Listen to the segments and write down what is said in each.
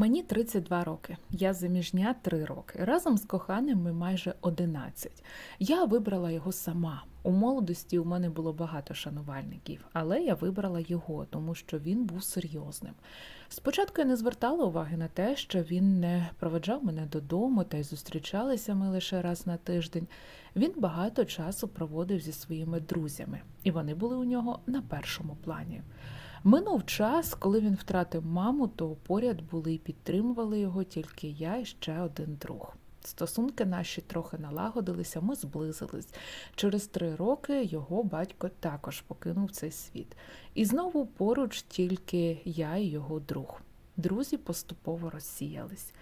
Мені 32 роки. Я заміжня 3 роки. Разом з коханим ми майже 11. Я вибрала його сама. У молодості у мене було багато шанувальників, але я вибрала його, тому що він був серйозним. Спочатку я не звертала уваги на те, що він не проведжав мене додому та й зустрічалися ми лише раз на тиждень. Він багато часу проводив зі своїми друзями, і вони були у нього на першому плані. Минув час, коли він втратив маму, то поряд були і підтримували його тільки я і ще один друг. Стосунки наші трохи налагодилися, ми зблизились. Через три роки його батько також покинув цей світ. І знову поруч тільки я і його друг. Друзі поступово розсіялись.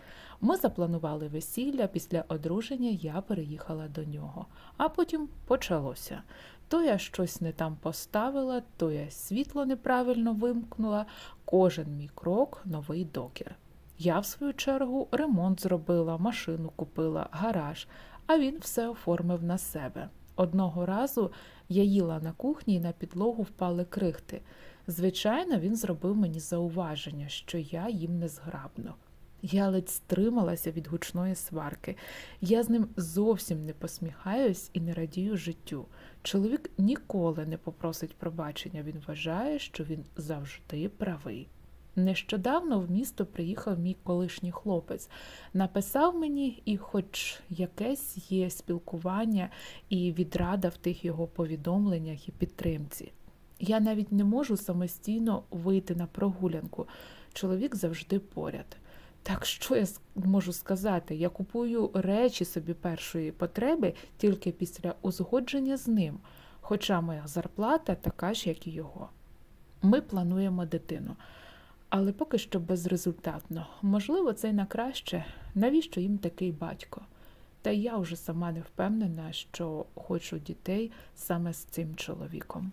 Ми запланували весілля. Після одруження я переїхала до нього, а потім почалося. То я щось не там поставила, то я світло неправильно вимкнула. Кожен мій крок новий докір. Я, в свою чергу, ремонт зробила, машину купила, гараж, а він все оформив на себе. Одного разу я їла на кухні і на підлогу впали крихти. Звичайно, він зробив мені зауваження, що я їм незграбно. Я ледь стрималася від гучної сварки. Я з ним зовсім не посміхаюсь і не радію життю. Чоловік ніколи не попросить пробачення. Він вважає, що він завжди правий. Нещодавно в місто приїхав мій колишній хлопець, написав мені, і, хоч якесь є спілкування і відрада в тих його повідомленнях і підтримці. Я навіть не можу самостійно вийти на прогулянку. Чоловік завжди поряд. Так що я можу сказати? Я купую речі собі першої потреби тільки після узгодження з ним, хоча моя зарплата така ж, як і його. Ми плануємо дитину, але поки що безрезультатно. Можливо, це й на краще. Навіщо їм такий батько? Та я вже сама не впевнена, що хочу дітей саме з цим чоловіком.